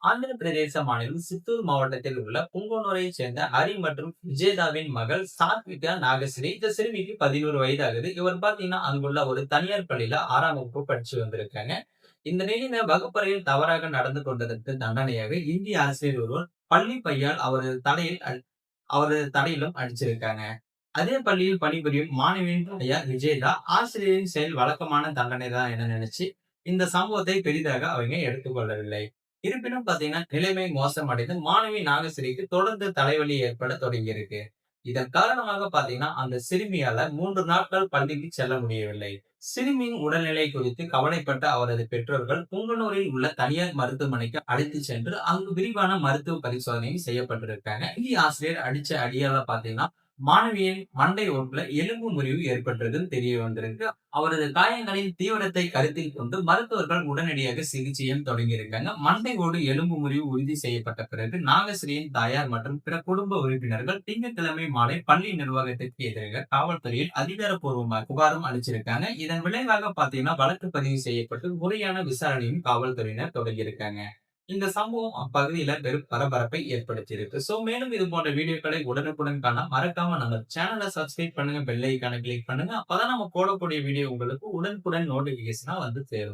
ஆந்திர பிரதேச மாநிலம் சித்தூர் மாவட்டத்தில் உள்ள புங்கனூரைச் சேர்ந்த ஹரி மற்றும் விஜேதாவின் மகள் சாத்விகா நாகஸ்ரீ இந்த சிறுமிக்கு பதினோரு வயது ஆகுது இவர் பாத்தீங்கன்னா அங்குள்ள ஒரு தனியார் பள்ளியில ஆறாம் வகுப்பு படிச்சு வந்திருக்காங்க. இந்த நிலையில வகுப்பறையில் தவறாக நடந்து கொண்டதற்கு தண்டனையாக இந்திய ஆசிரியர் ஒருவர் பள்ளி பையால் அவரது தலையில் அடி- அவரது தலையிலும் அடிச்சிருக்காங்க. அதே பள்ளியில் பணிபுரியும் மாணவியின் தாயார் விஜயதா ஆசிரியரின் செயல் வழக்கமான தண்டனை தான் என நினைச்சு இந்த சம்பவத்தை பெரிதாக அவங்க எடுத்துக்கொள்ளவில்லை. இருப்பினும் பாத்தீங்கன்னா நிலைமை மோசமடைந்து மாணவி நாகசிரிக்கு தொடர்ந்து தலைவலி ஏற்பட தொடங்கியிருக்கு. இதன் காரணமாக பாத்தீங்கன்னா அந்த சிறுமியால மூன்று நாட்கள் பள்ளிக்கு செல்ல முடியவில்லை. சிறுமியின் உடல்நிலை குறித்து கவலைப்பட்ட அவரது பெற்றோர்கள் புங்கனூரில் உள்ள தனியார் மருத்துவமனைக்கு அழைத்து சென்று அங்கு விரிவான மருத்துவ பரிசோதனையும் செய்யப்பட்டிருக்காங்க. இந்திய ஆசிரியர் அடிச்ச அடியால பாத்தீங்கன்னா மாணவியின் மண்டை உறுப்புல எலும்பு முறிவு ஏற்பட்டதும் தெரிய வந்திருக்கு. அவரது காயங்களின் தீவிரத்தை கருத்தில் கொண்டு மருத்துவர்கள் உடனடியாக சிகிச்சையும் தொடங்கியிருக்காங்க. மண்டையோடு எலும்பு முறிவு உறுதி செய்யப்பட்ட பிறகு நாகஸ்ரீயின் தாயார் மற்றும் பிற குடும்ப உறுப்பினர்கள் திங்கட்கிழமை மாலை பள்ளி நிர்வாகத்திற்கு எதிராக காவல்துறையில் அதிகாரப்பூர்வமாக புகாரும் அளிச்சிருக்காங்க. இதன் விளைவாக பாத்தீங்கன்னா வழக்கு பதிவு செய்யப்பட்டு முறையான விசாரணையும் காவல்துறையினர் தொடங்கியிருக்காங்க. இந்த சம்பவம் அப்பகுதியில பெரும் பரபரப்பை ஏற்படுத்தியிருக்கு. சோ மேலும் இது போன்ற வீடியோக்களை உடனுக்குடன் காண மறக்காம நம்ம சேனலை சப்ஸ்கிரைப் பண்ணுங்க பெல் ஐக்கான கிளிக் பண்ணுங்க. அப்பதான் நம்ம போடக்கூடிய வீடியோ உங்களுக்கு உடனுக்குடன் நோட்டிபிகேஷனா வந்து சேரும்.